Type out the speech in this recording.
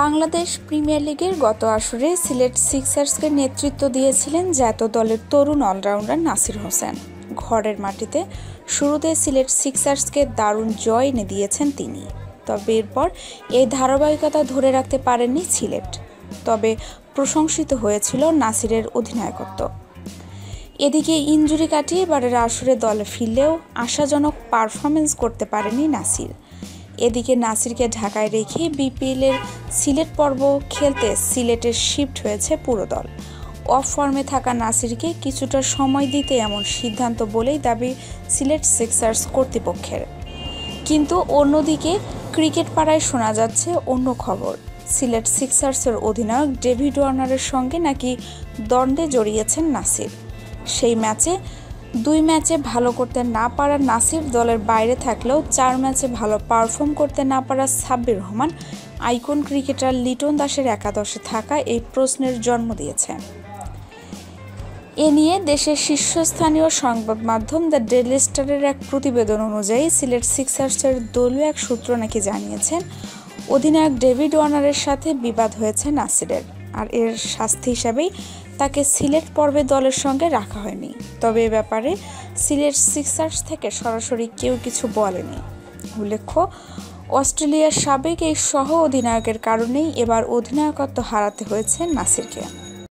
Bangladesh premier লিগের গত আসরে সিলেট সিক্সার্সকে নেতৃত্ব দিয়েছিলেন জাতীয় দলের তরুণ অলরাউন্ডার নাসির হোসেন। ঘরের মাটিতে শুরুতে সিলেট সিক্সার্সকে দারুণ জয় এনে দিয়েছেন তিনি। তবে এরপর এই ধারাবাহিকতা ধরে রাখতে পারেননি সিলেট। তবে প্রশংসিত হয়েছিল নাসিরের অধিনায়কত্ব। এদিকে ইঞ্জুরি কাটিয়ে এবারের আসরে দলে ফিরলেও আশাজনক পারফরমেন্স করতে পারেনি নাসির। এদিকে নাসিরকে ঢাকায় রেখে বিপিএলের সিলেট পর্ব খেলতে সিলেটের শিফট হয়েছে পুরো দল। অফ ফর্মে থাকা নাসিরকে কিছুটা সময় দিতে এমন সিদ্ধান্ত বলেই দাবি সিলেট সিক্সার্স কর্তৃপক্ষের। কিন্তু অন্যদিকে ক্রিকেট পাড়ায় শোনা যাচ্ছে অন্য খবর। সিলেট সিক্সার্সের অধিনায়ক ডেভিড ওয়ার্নারের সঙ্গে নাকি দ্বন্দ্বে জড়িয়েছেন নাসির। সেই ম্যাচে দুই ম্যাচে ভালো করতে না পারা নাসির দলের বাইরে থাকলেও চার ম্যাচে ভালো পারফর্ম করতে না পারা সাব্বির রহমান, আইকন ক্রিকেটার লিটন দাসের একাদশে থাকা এই প্রশ্নের জন্ম দিয়েছে। এ নিয়ে দেশের শীর্ষস্থানীয় সংবাদ মাধ্যম দ্য ডেলি স্টারের এক প্রতিবেদন অনুযায়ী সিলেট সিক্সার্সের দলীয় এক সূত্র নাকি জানিয়েছেন, অধিনায়ক ডেভিড ওয়ার্নারের সাথে বিবাদ হয়েছে নাসিরের, আর এর শাস্তি হিসাবেই তাকে সিলেট পর্বে দলের সঙ্গে রাখা হয়নি। তবে এ ব্যাপারে সিলেট সিক্সার্স থেকে সরাসরি কেউ কিছু বলেনি। উল্লেখ্য, অস্ট্রেলিয়ার সাবেক এই সহ অধিনায়কের কারণেই এবার অধিনায়কত্ব হারাতে হয়েছে নাসিরকে।